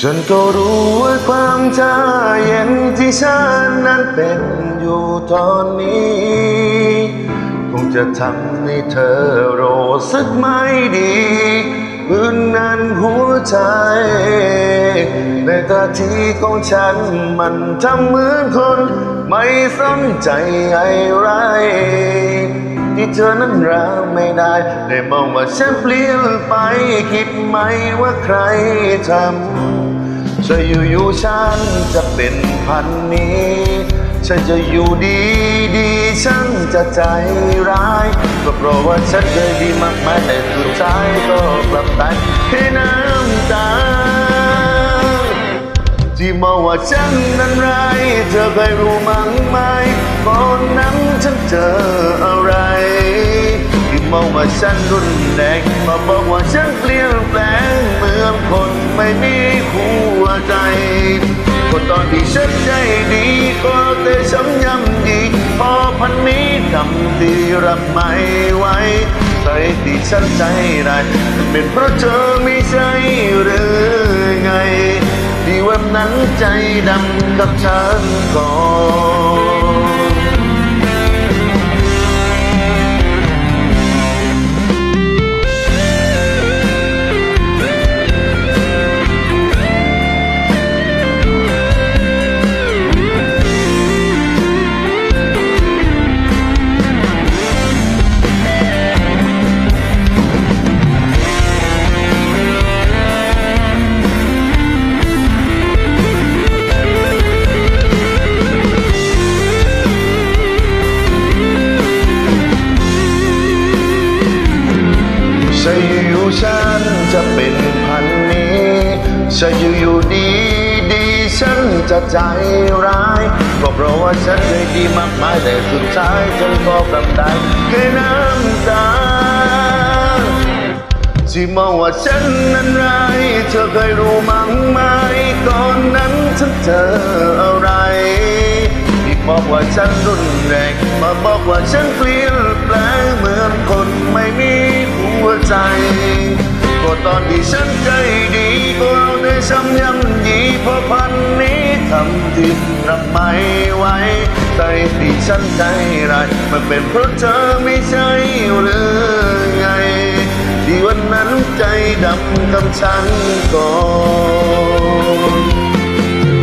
ฉันก็รู้ว่าความชาเย็นที่ฉันนั้นเป็นอยู่ตอนนี้ คงจะทำให้เธอรู้สึกไม่ดีพื้นนั้นหัวใจ ในตาทีของฉันมันทำเหมือนคน ไม่สนใจอะไรที่เธอนั้นรับไม่ได้ ได้มองว่าฉันเปลี่ยนไป คิดไหมว่าใครทำ จะอยู่ๆฉันจะเป็นพันนี้ ฉันจะอยู่ดีดีๆฉันจะใจร้ายก็เพราะว่าฉันเคยดีมากมายแต่สุดท้ายก็กลับตายแค่น้ำตา ที่มองว่าฉันนั้นร้ายเธอเคยรู้มั้งไหมก่อนนั้นฉันเจออะไรที่มองว่าฉันรุนแรงมาบอกว่าฉันเปลี่ยนแปลง อนคนไม่มีหัวใจก็ตอนที่ฉันใจดีก็แต่ช้ำยำดีพอพันนี้ทำที่รับไม่ไหวใจที่ฉันใจได้เป็นเพราะเธอไม่ใช่หรือไง ที่วันนั้นใจดำกับฉันก่อน ใช่อยู่ฉันจะเป็นพันนี้ใช่อยู่ดีดีฉันจะใจร้ายก็เพราะว่าฉันเคยดีมากมายแต่สุดท้ายฉันก็กลับได้แค่น้ำตาที่มองว่าฉันนั้นร้ายเธอเคยรู้มั้งไหมก่อนนั้นฉันเจออะไรที่บอกว่าฉันรุนแรงมาบอกว่าฉันเปลี่ยนแปลงเหมือนคน ย้ำยีเพราะพันนี้ทำที่รับไม่ไหวใจที่ฉันใจไรมันเป็นเพราะเธอไม่ใช่หรือไง ที่วันนั้นใจดำกับฉันก่อน